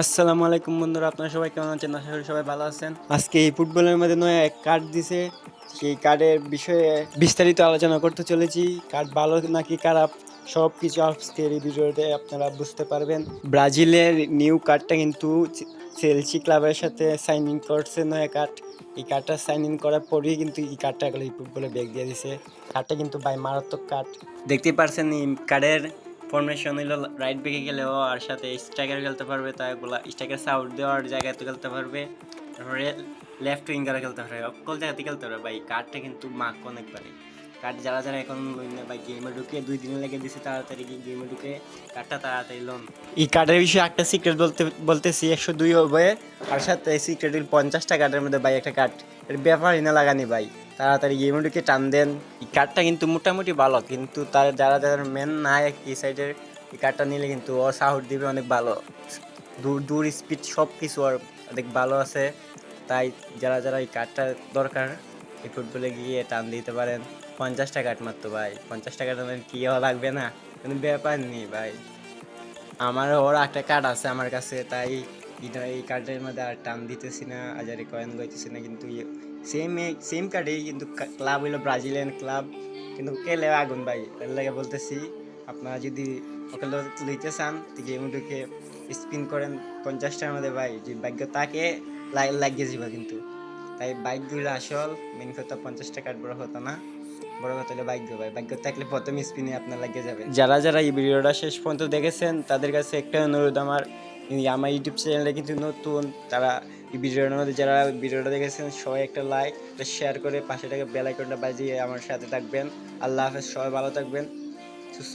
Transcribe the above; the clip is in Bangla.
আসসালামু আলাইকুম বন্ধুরা আপনারা সবাই কেমন আছেন? আশা করি সবাই ভালো আছেন। আজকে এই ফুটবলের মধ্যে নয় এক কার্ড দিছে। সেই কার্ডের বিষয়ে বিস্তারিত আলোচনা করতে চলেছি। কার্ড ভালো নাকি খারাপ সব কিছু আজকের এই ভিডিওতে আপনারা বুঝতে পারবেন। ব্রাজিলের নিউ কার্ডটা কিন্তু চেলসি ক্লাবের সাথে সাইন ইন করছে নয় কার্ড এই কার্ডটা সাইন ইন করার পরেই কিন্তু এই কার্ডটা এই ফুটবলে ব্যাগ দিয়ে দিছে। কার্ডটা কিন্তু ভাই মারাত্মক কার্ড দেখতেই পারছেন এই কার্ডের ফরমেশন হইল রাইট ব্যাকে গেলেও আর সাথে স্ট্রাইকার খেলতে পারবে তাই তারগুলা স্ট্রাইকার সাউট দেওয়ার জায়গায় তো খেলতে পারবে। তারপরে লেফট উইঙ্গারে খেলতে পারবে। অকল জায়গাতে খেলতে পারবে। ভাই কার্ডটা কিন্তু মাক অনেক পারে কার্ড যারা যারা এখন ভাই গেমে ঢুকে দুই দিনে লেগে দিছে তাড়াতাড়ি গেমে ঢুকে কার্ডটা তাড়াতাড়ি লোন। এই কার্ডের বিষয়ে একটা সিক্রেট বলতে বলতেছি, একশো দুই হবে আর সাথে সিক্রেট পঞ্চাশটা কার্ডের মধ্যে ভাই, একটা কার্ড এর ব্যাপারই না লাগানি ভাই। তাড়াতাড়ি গেমে টান দেন। এই কার্ডটা কিন্তু মোটামুটি ভালো, কিন্তু তার যারা যারা মেন নাই এই সাইডের এই কার্ডটা নিলে কিন্তু ও সাহস দিবে অনেক ভালো। দূর দূর স্পিড সব কিছু আর অনেক ভালো আছে। তাই যারা যারা এই কার্ডটা দরকার, এই ফুটবলে গিয়ে টান দিতে পারেন। পঞ্চাশটা কার্ড মাত্র ভাই, পঞ্চাশটা কার্ড কি হওয়া লাগবে না? কোনো ব্যাপার নেই ভাই। আমার ওর একটা কার্ড আছে আমার কাছে, তাই এই কার্ডের মধ্যে আর টান দিতেছি না আজারে কয়েন গইতেছি না কিন্তু সেম সেম কার্ডেই কিন্তু ক্লাব হইল ব্রাজিলিয়ান ক্লাব কিন্তু কেলে আগুন ভাই। এর লাগে বলতেছি, আপনারা যদি ওকে লইতে চান গেম ঢুকে স্পিন করেন পঞ্চাশটার মধ্যে ভাই। যে ভাগ্য তাকে লাগিয়ে যাবে কিন্তু। তাই বাইকগুলো আসল মেন কথা পঞ্চাশটা কার্ড বড় হতো না। বড় কথা হলো ভাগ্য ভাই। ভাগ্য থাকলে প্রথম স্পিনে আপনার লাগিয়ে যাবে। যারা যারা এই ভিডিওটা শেষ পর্যন্ত দেখেছেন, তাদের কাছে একটা অনুরোধ আমার। আমার ইউটিউব চ্যানেলে কিন্তু নতুন। তারা এই ভিডিওটার মধ্যে যারা ভিডিওটা দেখেছেন, সবাই একটা লাইক একটা শেয়ার করে পাশে টাকা বেল আইকনটা বাজিয়ে আমার সাথে থাকবেন। আল্লাহ হাফেজ, সবাই ভালো থাকবেন। সুস্থ